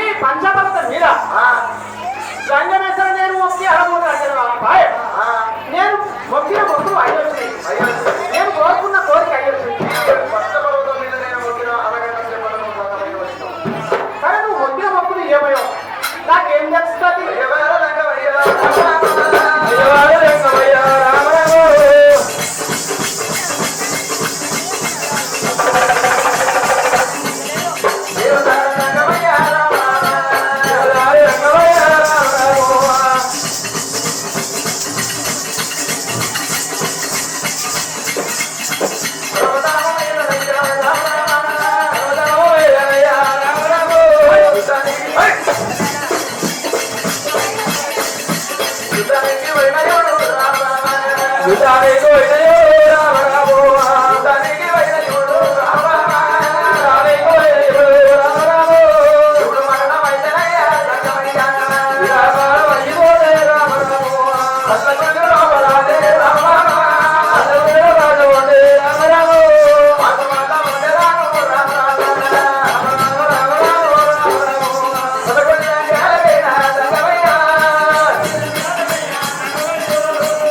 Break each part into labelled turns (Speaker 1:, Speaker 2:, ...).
Speaker 1: ఈ పంచభక్త మీద. రంగమేశ్వర నేను ఒకే అహమూల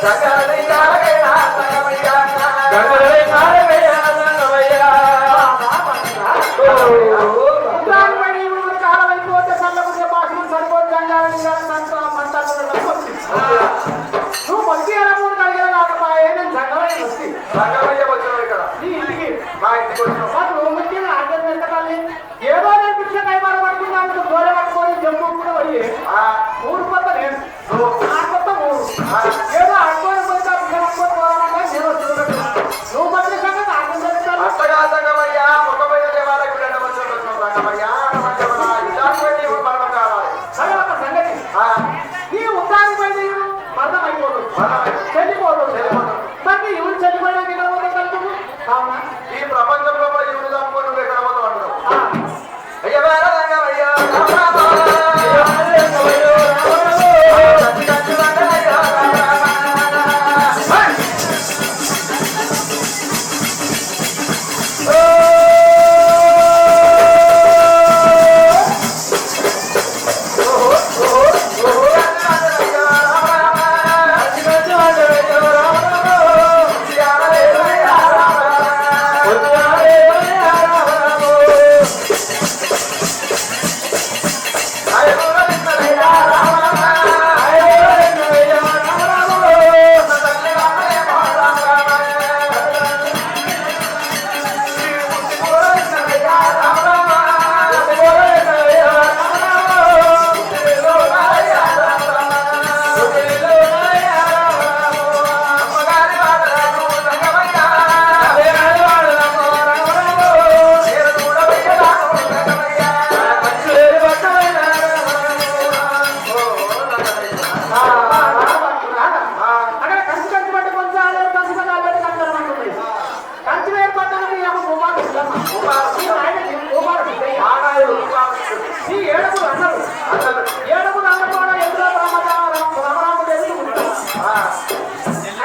Speaker 1: Sagrada వరదనమయ్యా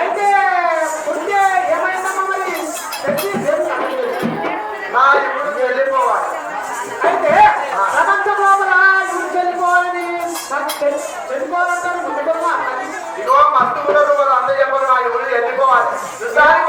Speaker 1: అయితే ముందే ఏమైందమ్మా మరి?
Speaker 2: ప్రతి వెళ్ళిపోవాలి.
Speaker 1: అయితే ప్రపంచ లోపల గురించి వెళ్ళిపోవాలని నాకు వెళ్ళిపోవాలంటారు
Speaker 2: ఇదిగో మస్తు అందరూ చెప్పరు నా ఎవరు వెళ్ళిపోవాలి. చూసారి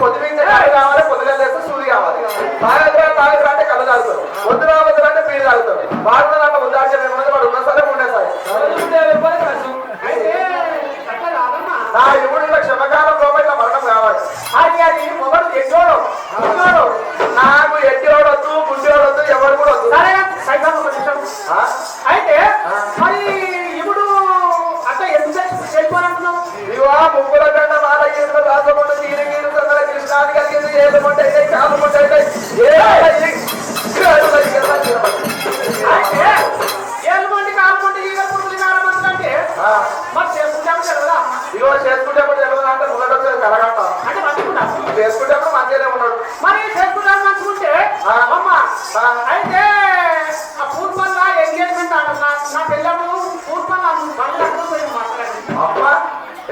Speaker 2: పొద్దుమించే కళ్ళు కావాలి పొద్దుగా లేస్తే సూది కావాలి. తాగదురా తాగదురా అంటే కళ్ళు తాగుతారు వద్దురా వద్దురా అంటే మీరు తాగుతారు. వాడు దాంట్లో ఉందాల్సిన ఏమైనా వాడు ఉన్న సరే ఉండే సరే నా యువడిలో క్షమకాలం లోపల మరణం కావాలి.
Speaker 1: అది అది మొగలు ఎన్నోడు
Speaker 2: నాకు ఎట్టివాడు వద్దు గుడ్డివాడు వద్దు ఎవరు కూడా వద్దు.
Speaker 1: అయితే మరి ఇప్పుడు అట్లా ఎందుకు వెళ్ళిపోవాలనుకున్నావు
Speaker 2: ఇవా ముగ్గుల కంటే నాలుగు రాజము నాది కలిగింది ఏదో పంట అయితే కాదు పంట అయితే ఇగో చేసుకుంటే తెలియదు అంటే ముళ్ళ కలగంట చేసుకుంటే మంచిగానే ఉన్నాడు
Speaker 1: మరి చేసుకుంటే మంచుకుంటే అమ్మ అయితే ఆ పూర్వల్ల ఎంగేజ్మెంట్ అంట నా పిల్లలు పూర్వల్ల మాట్లాడి
Speaker 2: అమ్మ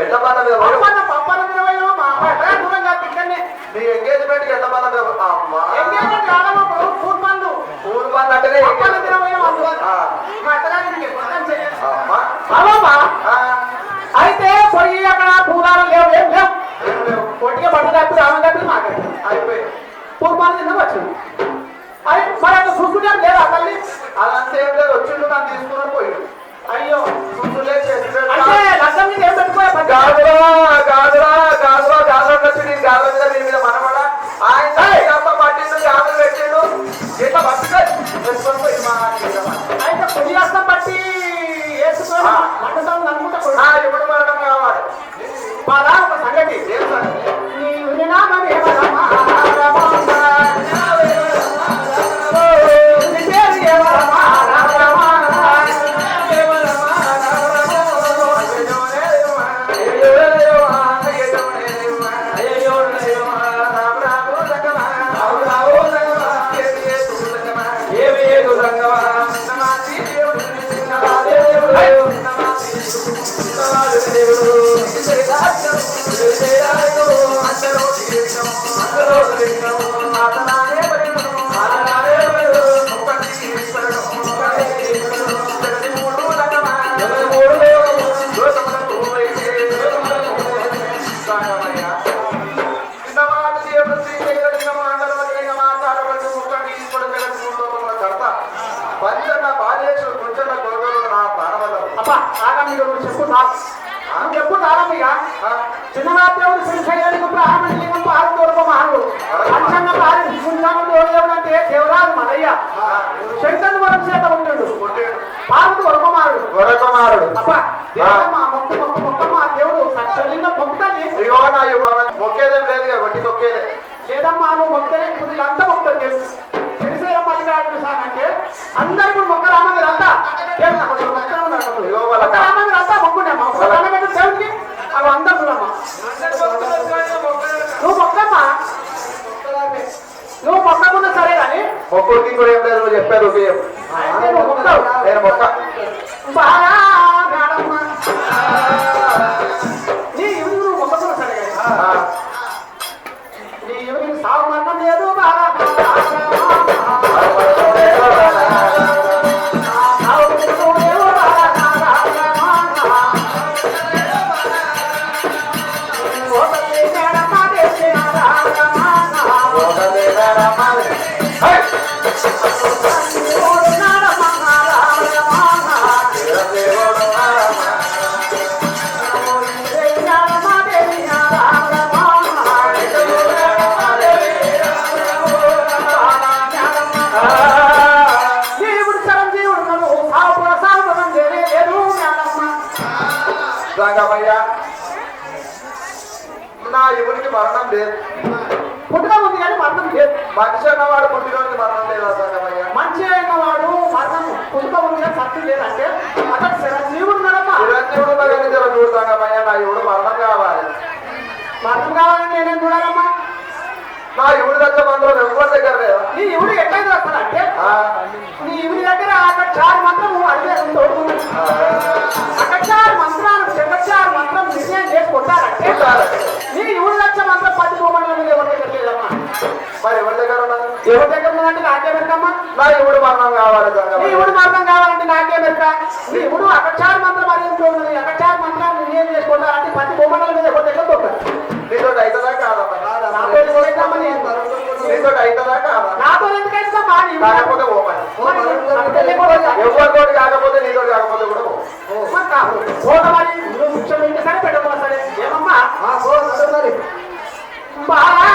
Speaker 2: ఎట్లా మనకు పూర్వాన్ని అంటేనే
Speaker 1: అయితే పోయి అక్కడ పూలారం లేవు ఏం లేవు. పొట్టిగా పట్టు తప్పి రామం తప్పి మాకు.
Speaker 2: అయిపోయి
Speaker 1: పూర్వాన్ని తిన్న వచ్చింది? అది మరి అక్కడ చూసుకుంటే లేదా తల్లి?
Speaker 2: అదంతా ఏం లేదు. వచ్చిండు నన్ను తీసుకున్నాడు పోయి
Speaker 1: అయ్యో
Speaker 2: చూసులే చేసి
Speaker 1: అంటే లక్ష మీద ఏం పెట్టుకోవాలి? నీరసం బట్టి వేసుకోవడం అనుకుంటా
Speaker 2: ఎవడు మరణం కావాలి
Speaker 1: పదా ఒక సంగతి. నువ్వు చెప్పు చెప్పు చాలమ్మిగా చిన్ననాథేవుడు శ్రీశైలానికి బ్రాహ్మణలింగం పాలు దూరపు మహాడు అంశంగా పాలి గుంజాముడు దేవుడంటే దేవరాజు మలయ్య. శంకరుడు వరం చేత ఉంటాడు. పాలు దూరపు మహాడు
Speaker 2: వరకుమారుడు
Speaker 1: అబ్బా దేవమ్మ మొక్క మొక్క మొక్క మా దేవుడు సత్యలింగం మొక్కుతాది
Speaker 2: ఇగో నా యువ మొక్కేదేం లేదు వడ్డీ తొక్కేదే
Speaker 1: లేదమ్మా నువ్వు మొక్కలే అంతా మొక్కలు. తెలుసు శ్రీశైలం మల్లికార్జున స్వామి అంటే అందరు ఇప్పుడు మొక్క
Speaker 2: ఏం లేదు నువ్వు చెప్పేది ఒకే మనిషి అన్నవాడు పుట్టినోడికి మరణం లేదా రంగమయ్య
Speaker 1: మంచి అయిన వాడు మరణం పుట్టుక ఉంది కానీ సత్తు లేదంటే అతడు చిరంజీవుడు నడమా
Speaker 2: చిరంజీవుడు మగని జర చూడు నా యువుడు మరణం కావాలి.
Speaker 1: మరణం కావాలని నేనేం చూడాలమ్మా?
Speaker 2: నా యువుడి దగ్గర మంత్రం ఎవరి దగ్గర లేదా
Speaker 1: నీ ఇవుడు ఎట్లయితే వస్తాడంటే
Speaker 2: ఆ,
Speaker 1: నీ ఇవుడి దగ్గర అక్కడ చారు మంత్రం అడిగే తోడుకున్నాడు అక్కడ చారు మంత్రాలు జగచ్చారు మంత్రం నిర్ణయం చేసి కొట్టారంటే
Speaker 2: ఉంటారు.
Speaker 1: నీ ఇవుడు లక్ష మంత్రం మీద ఎవరి దగ్గర లేదమ్మా
Speaker 2: మరి ఎవరి దగ్గర ఉన్నది
Speaker 1: ఎవరి దగ్గర ఉన్నదంటే నాకే పెడతామ్మా
Speaker 2: నా యువుడు మరణం కావాలి
Speaker 1: నీ ఇవుడు మంత్రం కావాలంటే నాకే పెడతా నీ ఇవుడు అక్కడ చారు మంత్రం అడిగి ఉన్నది అక్కడ చారు మంత్రాలు నిర్ణయం చేసి కొట్టారంటే పది భూముల మీద ఎవరి దగ్గర దొక్కదు
Speaker 2: నీతో అవుతుందా కాదమ్మా
Speaker 1: నాతో పోయిద్దామా నీ
Speaker 2: నీతో అవుతుందా కాదా?
Speaker 1: నాతో ఎందుకైతే మా నీ ఇవుడు
Speaker 2: కాకపోతే
Speaker 1: తెలియకూడదు.
Speaker 2: ఎవరితోటి కాకపోతే నీతో కాకపోతే కూడా.
Speaker 1: పోతమని నువ్వు ముఖ్యమంత్రి సరే పెట్టమని సరే. ఏమమ్మా? బాగా